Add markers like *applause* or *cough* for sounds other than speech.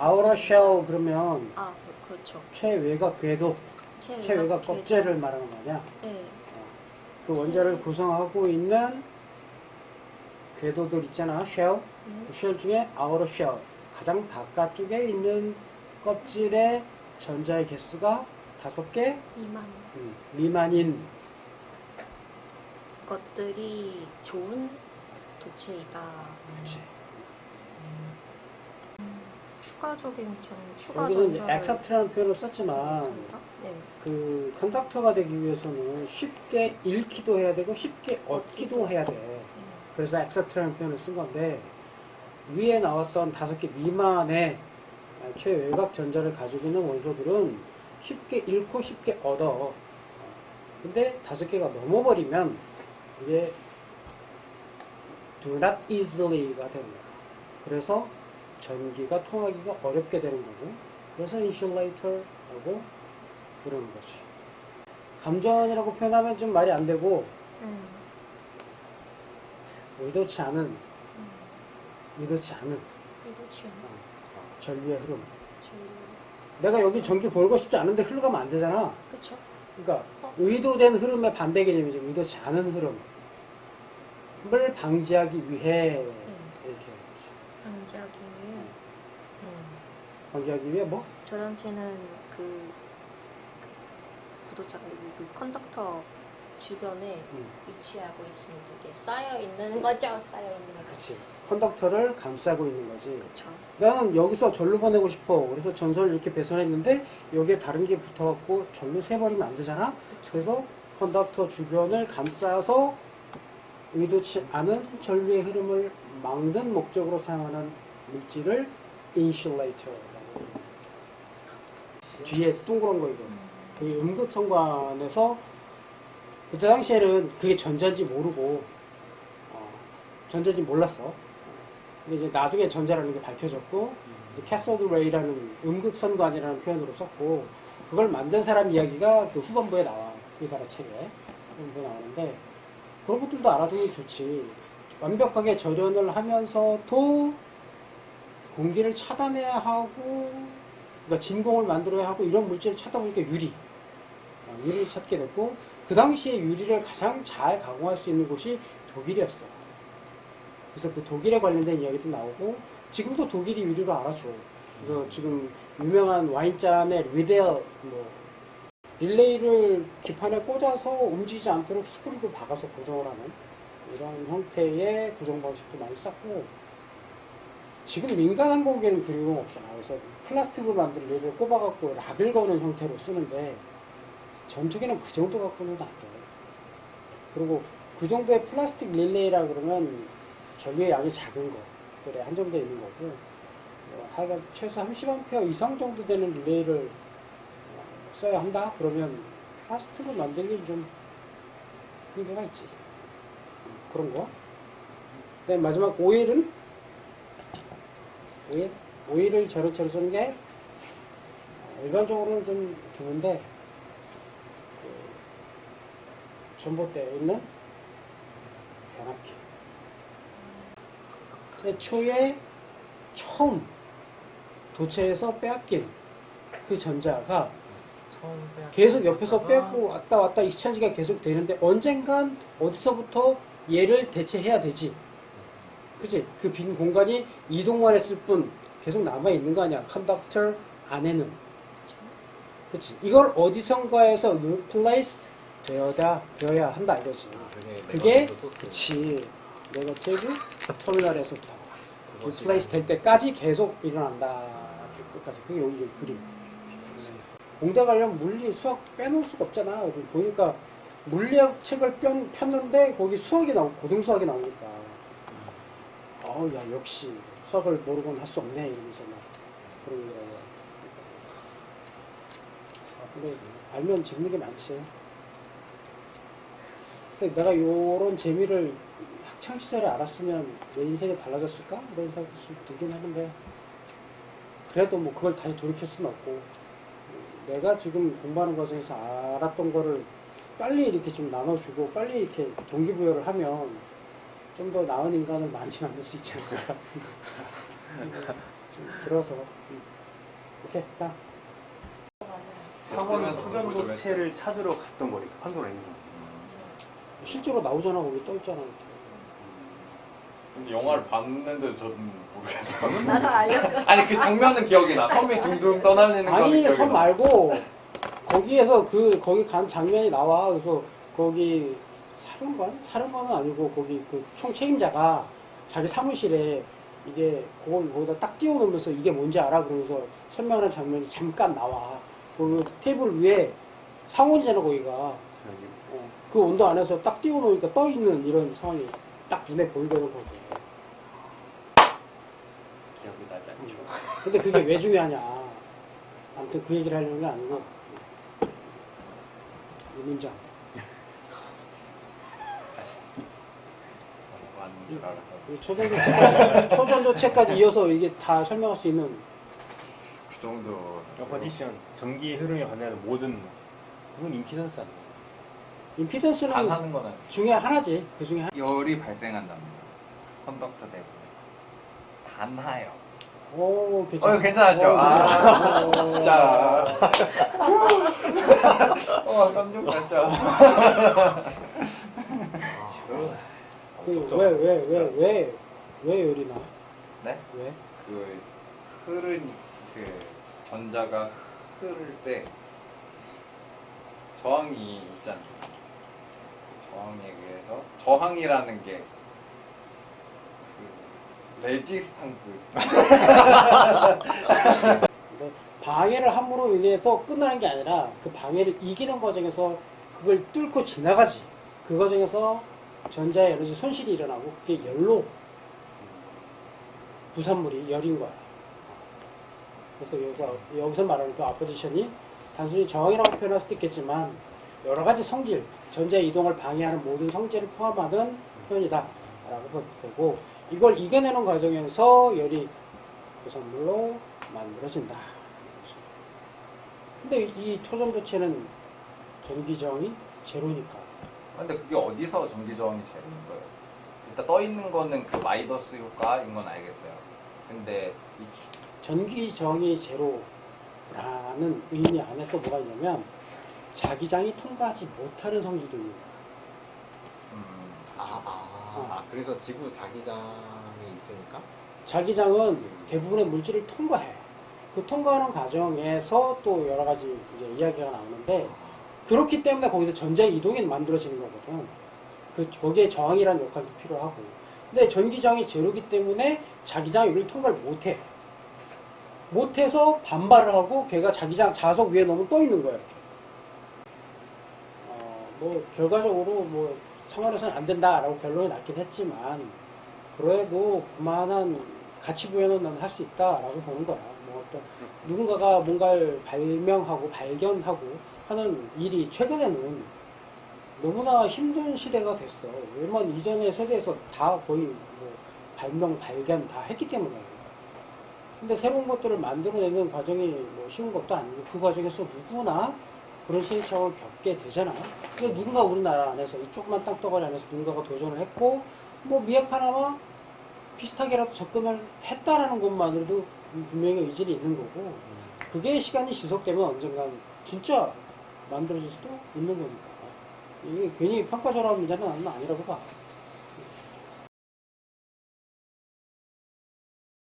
outer shell 그러면 아 그- 그렇죠. 최외곽 궤도, 최외곽 최외곽 궤도. 껍질을 말하는 거냐? 네. 그 원자를 구성하고 있는 궤도들 있잖아, shell. 음. 그 shell 중에 outer shell, 가장 바깥쪽에 있는 껍질의 전자의 개수가 다섯 개 이만 음, 미만인 것들이 좋은 도체이다. 그치. 추가적인 전 추가 여기서 이제 전자를 accept라는 표현을 썼지만? 네. 그 컨덕터가 되기 위해서는 쉽게 읽기도 해야 되고 쉽게 얻기도 해야 돼. 네. 그래서 accept라는 표현을 쓴 건데 위에 나왔던 다섯 개 미만의 최외곽 전자를 가지고 있는 원소들은 쉽게 읽고 쉽게 얻어. 근데 다섯 개가 넘어버리면 이게 do not easily가 거야. 그래서 전기가 통하기가 어렵게 되는 거고 그래서 insulator라고 부르는 거지. 감전이라고 표현하면 좀 말이 안 되고 음. 의도치 않은 의도치 않은 이도치 않아. 어, 전류의 흐름. 저- 내가 여기 전기 보고 싶지 않은데 흘러가면 안 되잖아. 그쵸? 그러니까 어. 의도된 흐름의 반대 개념이죠. 의도치 않은 흐름을 방지하기 위해 이렇게 해야지. 방지하기 위해. 음. 방지하기 위해 뭐? 저런체는 그, 그 부도자가 그, 그 컨덕터 주변에 음, 위치하고 있으니까 이게 쌓여 있는 거죠. 쌓여 있는 거. 그치. 컨덕터를 감싸고 있는 거지. 그쵸. 나는 여기서 전류 보내고 싶어. 그래서 전선을 이렇게 배선했는데 여기에 다른 게 붙어갖고 전류 새버리면 안 되잖아. 그래서 컨덕터 주변을 감싸서 의도치 않은 전류의 흐름을 막는 목적으로 사용하는 물질을 인슐레이터라고. 뒤에 둥그런 거 이거. 그게 음극성관에서 그때 당시에는 그게 전자인지 모르고 어, 전자인지 몰랐어. 근데 이제 나중에 전자라는 게 밝혀졌고 캐소드 레이라는 음극선관이라는 표현으로 썼고 그걸 만든 사람 이야기가 그 후반부에 나와 우리나라 책에 후반부에 나오는데 그런 것들도 알아두면 좋지 완벽하게 절연을 하면서도 공기를 차단해야 하고 그러니까 진공을 만들어야 하고 이런 물질을 찾다 보니까 유리 어, 유리를 찾게 됐고 그 당시에 유리를 가장 잘 가공할 수 있는 곳이 독일이었어. 그래서 그 독일에 관련된 이야기도 나오고 지금도 독일이 유리로 알아줘. 그래서 지금 유명한 와인잔에 리델 뭐 릴레이를 기판에 꽂아서 움직이지 않도록 스크류로 박아서 고정을 하는 이런 형태의 고정 방식도 많이 썼고 지금 민간 항 공기는 그런 거 없잖아. 그래서 플라스틱으로 만든 릴을 꼽아갖고 락을 거는 형태로 쓰는데 전투기는 그 정도 갖고는 안 돼. 그리고 그 정도의 플라스틱 릴레이라 그러면 전류의 양이 작은 것들에 한정되어 있는 거고, 어, 하여간 최소 30A 이상 정도 되는 릴레이를 어, 써야 한다? 그러면 플라스틱을 만들기는 좀 한계가 있지. 음, 그런 거. 그 다음 마지막 오일은? 오일? 오일을 저렇저렇 쓰는 게 어, 일반적으로는 좀 드문데, 전봇대에 있는 변압기. 애초에 처음 도체에서 빼앗긴 그 전자가 계속 옆에서 빼고 왔다 왔다 익스찬지가 계속 되는데 언젠간 어디서부터 얘를 대체해야 되지. 그치? 그 빈 공간이 이동만 했을 뿐 계속 남아있는 거 아니야. 컨덕터 안에는. 그치? 이걸 어디선가에서 replace 되어야, 되어야 한다 이거지. 그게 그게. 그치 네거티브 터미널에서부터 그것이 리플레이스 될 때까지 계속 일어난다 그 끝까지 그게 여기 그림 공대 가려면 물리 수학 빼놓을 수가 없잖아 보니까 물리학 책을 편, 폈는데 거기 수학이 나오고 고등수학이 나오니까. 어우 야 역시 수학을 모르고는 할수 없네 이러면서 막 그런 거 근데 알면 재밌는 게 많지. 글쎄 내가 요런 재미를 학창 시절에 알았으면 내 인생이 달라졌을까? 이런 생각도 좀 들긴 하는데 그래도 뭐 그걸 다시 돌이킬 수는 없고 내가 지금 공부하는 과정에서 알았던 거를 빨리 이렇게 좀 나눠주고 빨리 이렇게 동기부여를 하면 좀 더 나은 인간을 많이 *laughs* 만들 수 있지 않을까 좀 들어서 음. 오케이 딱 그러면서 토전도체를 찾으러 갔던 거니까 판도라 행성. 실제로 나오잖아 거기 떠 있잖아 이렇게. 근데 영화를 봤는데 저는 모르겠어요. 나도 알려줬어. 아니 그 장면은 기억이 나. 섬이 둥둥 떠다니는 거는 아니 기억이 섬 나. 말고 거기에서 그 거기 간 장면이 나와 그래서 거기 사령관 사령관은 아니고 거기 그 총 책임자가 자기 사무실에 이게 그걸 거기다 딱 띄워놓으면서 이게 뭔지 알아 그러면서 설명하는 장면이 잠깐 나와 그 테이블 위에 상온이잖아 거기가 어, 그 온도 안에서 딱 띄워놓으니까 떠 있는 이런 상황이 딱 눈에 보이거든 거기. 기억이 나지 않죠. 근데 그게 왜 중요하냐. 아무튼 그 얘기를 하려는 게 아니고. 이 문장. 이 초전도체까지, 초전도체까지 이어서 이게 다 설명할 수 있는 그 정도. 어퍼지션 전기의 흐름에 관련된 모든 그건 임피던스 아니에요. 임피던스는 반하는 거는 중에 하나지. 그 중에 하나. 열이 발생한답니다. 컨덕터 내부에서 단하요. 오, 괜찮아. 어 괜찮았죠. 어, 아 어, 진짜. *laughs* 어 깜짝 놀랐죠. 그, 왜, 왜, 왜, 왜, 왜 열이 나? 네? 왜? 그 흐르니 그 전자가 흐를 때 저항이 있잖아요. 저항에 의해서 저항이라는 게그 레지스탕스 근데 방해를 함으로 인해서 끝나는 게 아니라 그 방해를 이기는 과정에서 그걸 뚫고 지나가지. 그 과정에서 전자의 에너지 손실이 일어나고 그게 열로 부산물이 열인 거야. 그래서 여기서, 여기서 말하는 그 아포지션이 단순히 저항이라고 표현할 수도 있겠지만 여러 가지 성질, 전자의 이동을 방해하는 모든 성질을 포함하는 표현이다. 라고 봐도 되고 이걸 이겨내는 과정에서 열이 부산물로 만들어진다. 근데 이 토전도체는 전기저항이 제로니까. 근데 그게 어디서 전기 저항이 제로인 거예요? 일단 떠 있는 거는 그 마이너스 효과인 건 알겠어요. 근데 이 전기저항이 제로라는 의미 안에 또 뭐가 있냐면 자기장이 통과하지 못하는 성질도 있는 거야. 아, 아, 어. 아, 그래서 지구 자기장이 있으니까 자기장은 대부분의 물질을 통과해. 그 통과하는 과정에서 또 여러 가지 이제 이야기가 나오는데 그렇기 때문에 거기서 전자 이동이 만들어지는 거거든. 그 거기에 저항이라는 역할도 필요하고. 근데 전기저항이 제로기 때문에 자기장이 여기를 통과를 못해. 못해서 반발을 하고 걔가 자기장 자석 위에 너무 떠 있는 거야 이렇게. 어, 뭐 결과적으로 뭐 상관에서는 안 된다라고 결론이 났긴 했지만 그래도 그만한 가치 부여는 난 할 수 있다라고 보는 거야. 뭐 어떤 누군가가 뭔가를 발명하고 발견하고 하는 일이 최근에는 너무나 힘든 시대가 됐어. 왜냐면 이전의 세대에서 다 거의 뭐 발명, 발견 다 했기 때문에. 근데 새로운 것들을 만들어내는 과정이 뭐 쉬운 것도 아니고 그 과정에서 누구나 그런 시행착오를 겪게 되잖아. 근데 누군가 우리나라 안에서 이 조그만 땅덩어리 안에서 누군가가 도전을 했고 뭐 미약 하나마 비슷하게라도 접근을 했다라는 것만으로도 분명히 의지는 있는 거고 그게 시간이 지속되면 언젠간 진짜 만들어질 수도 있는 거니까 이게 괜히 평가절하는 문제는 아니라고 봐.